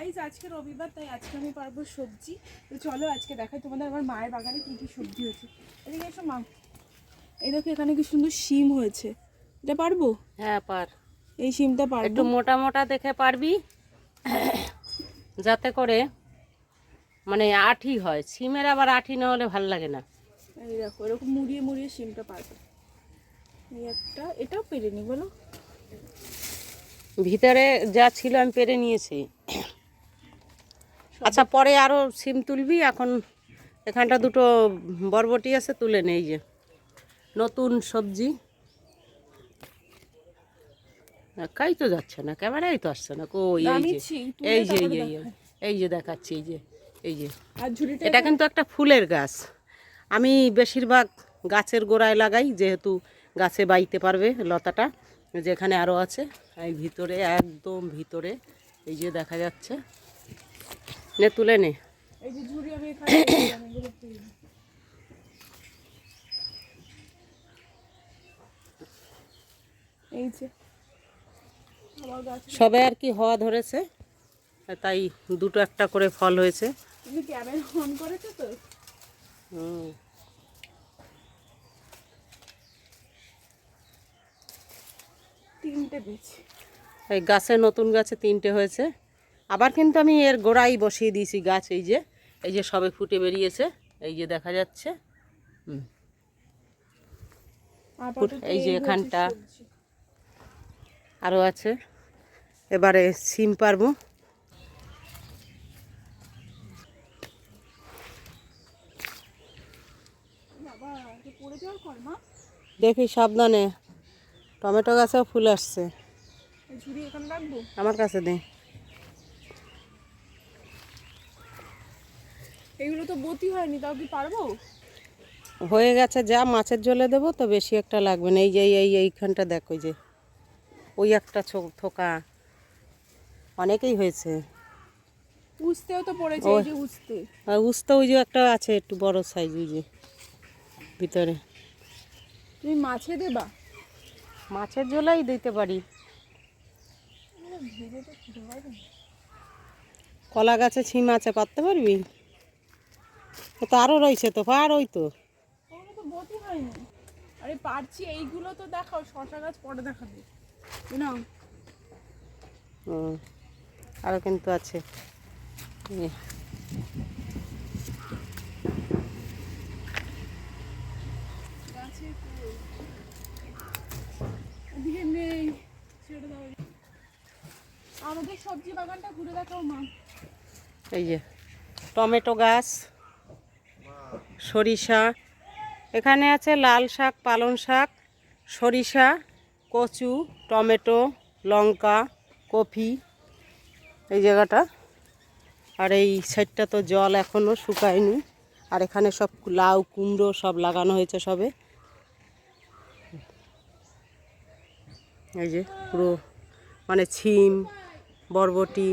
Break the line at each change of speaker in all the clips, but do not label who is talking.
Guys আজকে রবিবার তাই আজকে আমি পারব সবজি। তো চলো আজকে দেখাই তোমাদের আমার মায়ের বাগানে কী কী সবজি হয়েছে। এদিকে এসো মা। এই দেখো এখানে কি সুন্দর শিম হয়েছে। এটা পারব?
হ্যাঁ পার।
এই শিমটা
একটু মোটা মোটা দেখে পারবি। যাতে করে মানে আঠি হয়। সিমের আবার আঠি না হলে ভালো লাগে না।
এই দেখো এরকম মুড়িয়ে মুড়িয়ে শিমটা পারব। এই একটা এটাও পেরে নি বলো।
ভিতরে যা ছিল আমি পেরে নিয়েছি। আচ্ছা পরে আরও সিম তুলবি এখন এখানটা দুটো বরবটি আছে তুলে নেই যে। নতুন সবজি। কাই তো যাচ্ছে না ক্যামেরাই তো আসছে না যে এই যে এই যে এই যে, এই যে দেখাচ্ছি এই যে এই যে। এটা কিন্তু একটা ফুলের গাছ। আমি বেশিরভাগ গাছের গোড়ায় লাগাই যেহেতু গাছে বাইতে পারবে লতাটা যেখানে আরও আছে এই ভিতরে একদম ভিতরে এই যে দেখা যাচ্ছে। নে তুলে নে।
এই যে ঝুড়ি আমি। এই
সবে আর কি হওয়া ধরেছে তাই দুটো একটা করে ফল হয়েছে।
তুমি ক্যামেরা অন করেছ তো?
হুম।
তিনটে বীজ।
এই গাছে নতুন গাছে তিনটে হয়েছে। আবার কিন্তু আমি এর গোড়াই বসিয়ে দিয়েছি গাছ এই যে এই যে সবে ফুটে বেরিয়েছে এই যে দেখা যাচ্ছে। এই যে এখানটা। আরও আছে। এবারে সিম পারব। দেখি সাবধানে। টমেটো গাছেও ফুল আসছে। আমার কাছে দে।
এগুলো তো বতি হয়নি তাও কি পারব?
হয়ে গেছে যা মাছের জলে দেবো তো বেশি একটা লাগবে না। এই যে এই- এই এইখানটা দেখ যে ওই একটা থোকা। অনেকেই হয়েছে।
উস্তেও তো পড়েছে এই যে উস্তে।
আর উস্তা ওই যে একটা আছে একটু বড় সাইজ ওই যে ভিতরে।
তুমি মাছে দেবা?
মাছের জলেই দিতে পারি। কলা গাছে ছিম আছে পারতে পারবি? তো আরও রয়েছে তো পার ওই তো
তো বতি হয়নি। আরে পারছি এইগুলো তো দেখাও শশা গাছ পরে দেখাবে। না
হুম আরও কিন্তু আছে।
আমাদের সবজি বাগানটা ঘুরে দেখাও মা।
এই যে টমেটো গাছ। সরিষা। এখানে আছে লাল শাক, পালং শাক, সরিষা, কচু, টমেটো, লঙ্কা কফি এই জায়গাটা। আর এই সাইডটা তো জল এখনও শুকায়নি। আর এখানে সব লাউ, কুমড়ো সব লাগানো হয়েছে সবে। এই যে পুরো মানে ছিম, বরবটি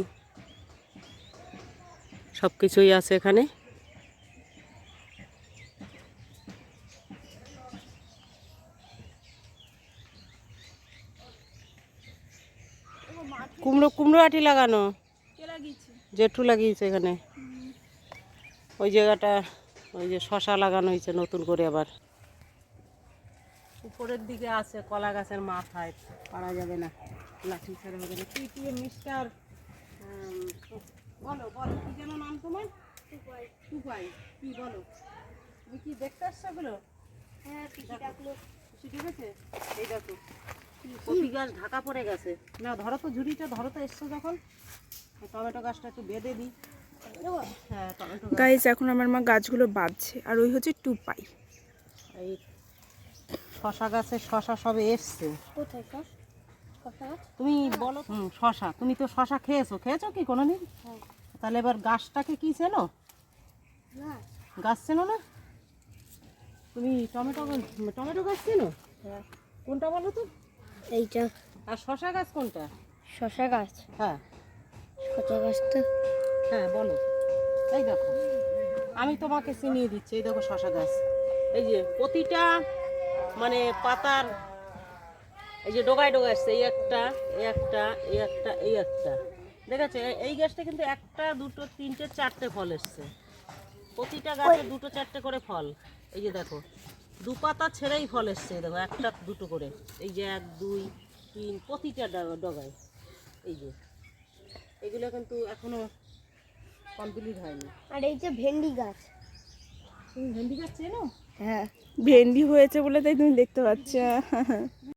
সব কিছুই আছে এখানে। কুমড়ো কুমড়ো আটি লাগানো?
কে লাগিয়েছে?
জেঠু লাগিয়েছে এখানে। ওই জায়গাটা ওই যে শশা লাগানো হয়েছে নতুন করে আবার। উপরের দিকে আছে কলা গাছের মাথায় পারা যাবে না। লাঠি ছাড়া হবে না। তুই কি মিস্টার? বলো বলো কি যেন নাম তোমার? টুপাই কি বলো? তুমি কি দেখতে আসছো এগুলো? হ্যাঁ পিসি ডেকেছে এই দেখো। কপি গাছ ঢাকা পড়ে গেছে। না ধরো তো ঝুড়িটা ধরো তো এসছো যখন। টমেটো গাছটা একটু বেঁধে দিই। হ্যাঁ টমেটো গাছ।
গাইজ এখন আমার মা গাছগুলো বাঁধছে আর ওই হচ্ছে টুপাই।
এই শশা গাছে শশা সবে এসছে।
কোথায়
তুমি বলো হুম শশা। তুমি তো শশা খেয়েছো। খেয়েছো কি কোনোদিন?
হ্যাঁ।
তাহলে এবার গাছটাকে কি চেনো? গাছ চেনো না? তুমি টমেটো গাছ- টমেটো গাছ চেনো?
হ্যাঁ।
কোনটা বলো তো?
এইটা।
আর শশা গাছ কোনটা?
শশা গাছ।
হ্যাঁ।
শশা গাছটা।
হ্যাঁ বলো। এই দেখো। আমি তোমাকে চিনিয়ে দিচ্ছি এই দেখো শশা গাছ। এই যে প্রতিটা মানে পাতার এই যে ডোগায় ডোগায় আসছে এই একটা এই একটা এই একটা এই একটা। দেখেছ? এ- এই গাছটা কিন্তু একটা দুটো তিনটে চারটে ফল এসছে। প্রতিটা গাছে দুটো চারটে করে ফল। এই যে দেখো। দু পাতা ছেড়েই ফল এসছে এই দেখো একটা দুটো করে। এই যে এক দুই তিন প্রতিটা ডগায়। এই যে। এগুলো কিন্তু এখনও কমপ্লিট হয়নি।
আর এই যে ভেন্ডি গাছ।
তুমি ভেন্ডি গাছ চেনো?
হ্যাঁ।
ভেন্ডি হয়েছে বলে তাই তুমি দেখতে পাচ্ছ।